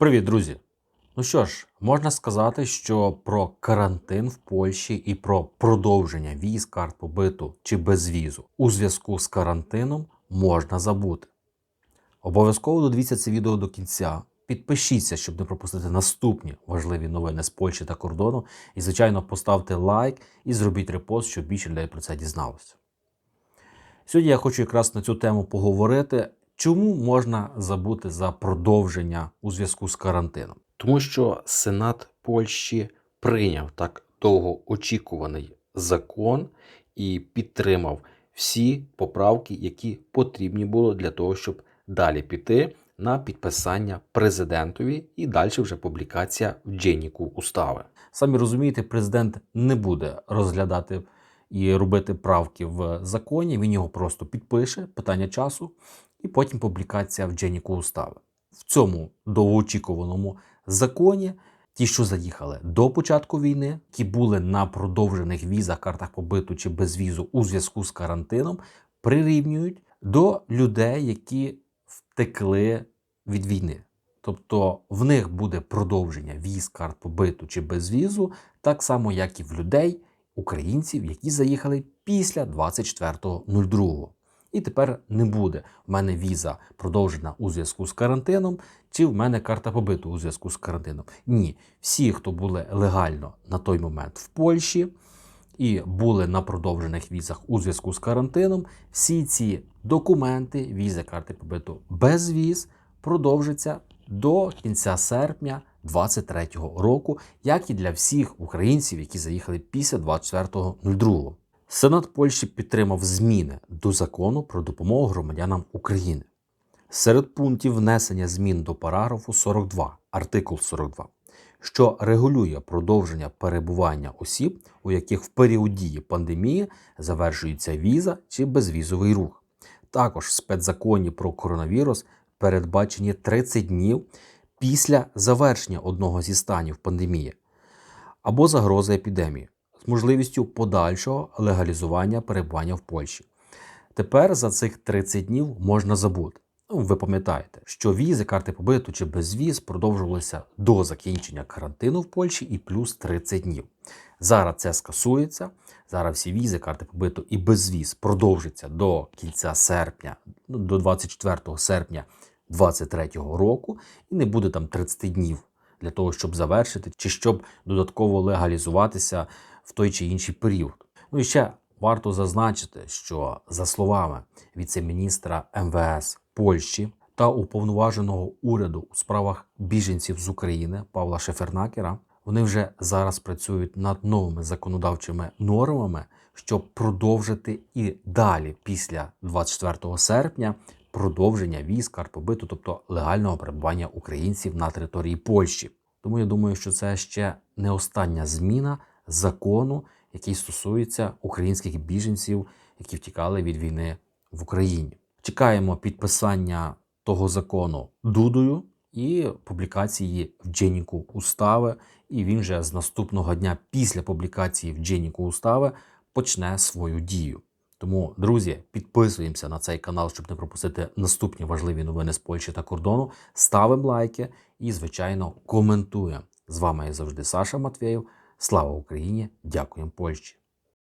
Привіт, друзі! Ну що ж, можна сказати, що про карантин в Польщі і про продовження віз, карт побиту чи безвізу у зв'язку з карантином можна забути. Обов'язково додивіться це відео до кінця. Підпишіться, щоб не пропустити наступні важливі новини з Польщі та кордону. І, звичайно, поставте лайк і зробіть репост, щоб більше людей про це дізналося. Сьогодні я хочу якраз на цю тему поговорити. Чому можна забути за продовження у зв'язку з карантином? Тому що Сенат Польщі прийняв так довго очікуваний закон і підтримав всі поправки, які потрібні було для того, щоб далі піти на підписання президентові і далі вже публікація в Дженіку устави. Самі розумієте, президент не буде розглядати і робити правки в законі. Він його просто підпише, питання часу, і потім публікація в Дженіку устави. В цьому довгоочікуваному законі. Ті, що заїхали до початку війни, які були на продовжених візах, картах побиту чи без візу у зв'язку з карантином, прирівнюють до людей, які втекли від війни. Тобто в них буде продовження віз, карт побиту чи без візу, так само, як і в людей, українців, які заїхали після 24.02. І тепер не буде в мене віза продовжена у зв'язку з карантином, чи в мене карта побиту у зв'язку з карантином. Ні, всі, хто були легально на той момент в Польщі і були на продовжених візах у зв'язку з карантином, всі ці документи, візи, карти побиту без віз, продовжаться до кінця серпня 2023 року, як і для всіх українців, які заїхали після 24.02. Сенат Польщі підтримав зміни до закону про допомогу громадянам України. Серед пунктів внесення змін до параграфу 42, артикул 42, що регулює продовження перебування осіб, у яких в період дії пандемії завершується віза чи безвізовий рух. Також в спецзаконі про коронавірус передбачені 30 днів після завершення одного зі станів пандемії або загрози епідемії з можливістю подальшого легалізування перебування в Польщі. Тепер за цих 30 днів можна забути. Ну, ви пам'ятаєте, що візи, карти побиту чи безвіз продовжувалися до закінчення карантину в Польщі і плюс 30 днів. Зараз це скасується. Зараз всі візи, карти побиту і безвіз продовжаться до кінця серпня, ну, до 24 серпня 2023 року, і не буде там 30 днів для того, щоб завершити, чи щоб додатково легалізуватися в той чи інший період. Ну і ще варто зазначити, що за словами віце-міністра МВС Польщі та уповноваженого уряду у справах біженців з України Павла Шефернакера, вони вже зараз працюють над новими законодавчими нормами, щоб продовжити і далі, після 24 серпня, продовження віз, карт побиту, тобто легального перебування українців на території Польщі. Тому я думаю, що це ще не остання зміна закону, який стосується українських біженців, які втікали від війни в Україні. Чекаємо підписання того закону Дудою і публікації в Дженіку Устави. І він же з наступного дня після публікації в Дженіку Устави почне свою дію. Тому, друзі, підписуємося на цей канал, щоб не пропустити наступні важливі новини з Польщі та кордону. Ставимо лайки і, звичайно, коментуємо. З вами як завжди Саша Матвєєв. Слава Україні! Дякуємо Польщі!